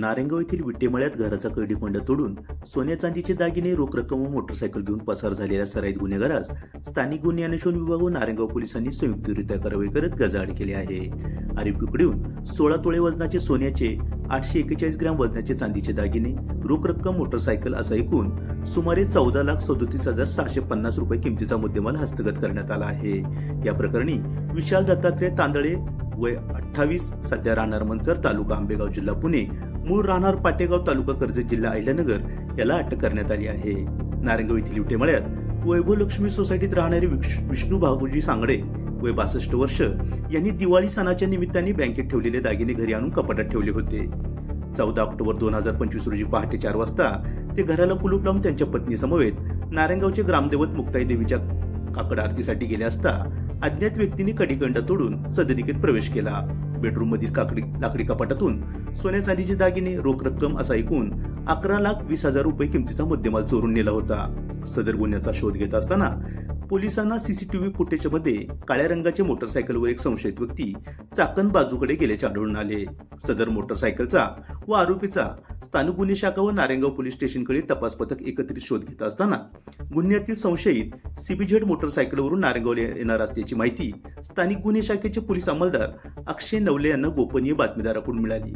नारेंगाव येथील विट्टेमळ्यात घराचा कैडीकोंडा तोडून सोन्या चांदीचे दागिने रोख रक्कम व मोटरसायकल घेऊन पसार झालेल्या सराईत गुन्हेगारास स्थानिक गुन्हे अन्वेषण विभाग व नारेंगाव पोलिसांनी संयुक्तरित्या कारवाई करत गजाआड केली आहे. आरोपीकडून सोळा तोळे वजनाचे सोन्याचे आठशे एकेचाळीस ग्रॅम वजनाचे चांदीचे दागिने रोख रक्कम मोटरसायकल असा एकूण सुमारे चौदा लाख सदोतीस हजार सहाशे पन्नास रुपये किमतीचा मुद्देमाल हस्तगत करण्यात आला आहे. या प्रकरणी विशाल दत्तात्रय तांदळे वय अठ्ठावीस सध्या राहणार मंचर तालुका आंबेगाव जिल्हा पुणे. मूळ राहणार पाटेगाव तालुका कर्जत जिल्हा अहिल्यानगर याला अटक करण्यात आली आहे. नारंगाव येथील विटेमळ्यात वैभव लक्ष्मी सोसायटीत राहणारे विष्णू भागोजी सांगडे वय बासष्ट वर्ष यांनी दिवाळी सणाच्या निमित्ताने बँकेत ठेवलेले दागिने घरी आणून कपाटात ठेवले होते. चौदा ऑक्टोबर दोन हजार पंचवीस रोजी पहाटे चार वाजता ते घराला कुलूप लावून त्यांच्या पत्नीसमवेत नारायणगावचे ग्रामदेवत मुक्ताई देवीच्या काकड आरतीसाठी गेले असता अज्ञात व्यक्तीने कडीकंड तोडून सदनिकेत प्रवेश केला. बेडरूम मधील काकडी लाकडी कपाटातून सोन्या चांदीचे दागिने रोख रक्कम असा ऐकून अकरा लाख वीस हजार रुपये किमतीचा मुद्देमाल चोरून नेला होता. सदर गुन्ह्याचा शोध घेत असताना पोलिसांना सीसीटीव्ही फुटेजमध्ये काळ्या रंगाच्या मोटरसायकलवर एक संशयित व्यक्ती चाकण बाजूकडे गेल्याचे आढळून आले. सदर मोटरसायकलचा व आरोपीचा स्थानिक गुन्हे शाखा व नारायणगाव पोलीस स्टेशनकडे तपास पथक एकत्रित शोध घेत असताना गुन्ह्यातील संशयित सीबीझेड मोटरसायकलवरून नारायणगावला येणार असल्याची माहिती स्थानिक गुन्हे शाखेचे पोलीस अंमलदार अक्षय नवले यांना गोपनीय बातमीदाराकडून मिळाली.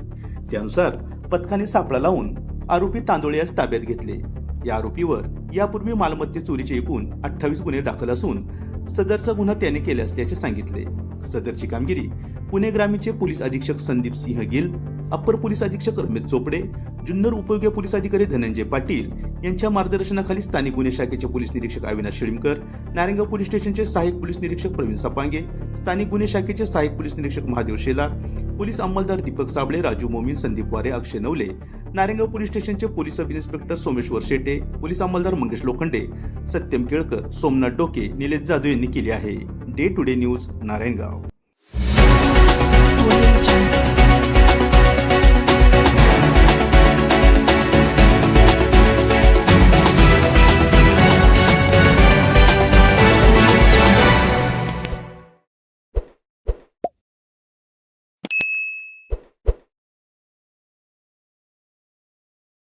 त्यानुसार पथकाने सापळा लावून आरोपी तांदोळे यास ताब्यात घेतले. या आरोपीवर यापूर्वी मालमत्ते चोरीचे एकूण अठ्ठावीस गुन्हे दाखल असून सदरचा गुन्हा त्याने केला असल्याचे सांगितले. सदरची कामगिरी पुणे ग्रामीणचे पोलीस अधीक्षक संदीप सिंह गिल अप्पर पोलीस अधीक्षक रमेश चोपडे जुन्नर उपयोगी पोलीस अधिकारी धनंजय पाटील यांच्या मार्गदर्शनाखाली स्थानिक गुन्हे शाखेचे पोलीस निरीक्षक अविनाश शिळीमकर नारायणगाव पोलीस स्टेशनचे सहाय्यक पोलीस निरीक्षक प्रवीण सपांगे स्थानिक गुन्हे शाखेचे सहाय्यक पोलीस निरीक्षक महादेव शेलार पोलीस अंमलदार दीपक साबळे राजू मोमीन संदीप वारे अक्षय नवले नारायणगाव पोलीस स्टेशनचे police sub inspector Someshwar Shete police अंमलदार Mangesh Lokhande Satyam Kelkar Somnath Doke Nilesh Jadhav यांनी केली आहे. Day to day news Narayangaon.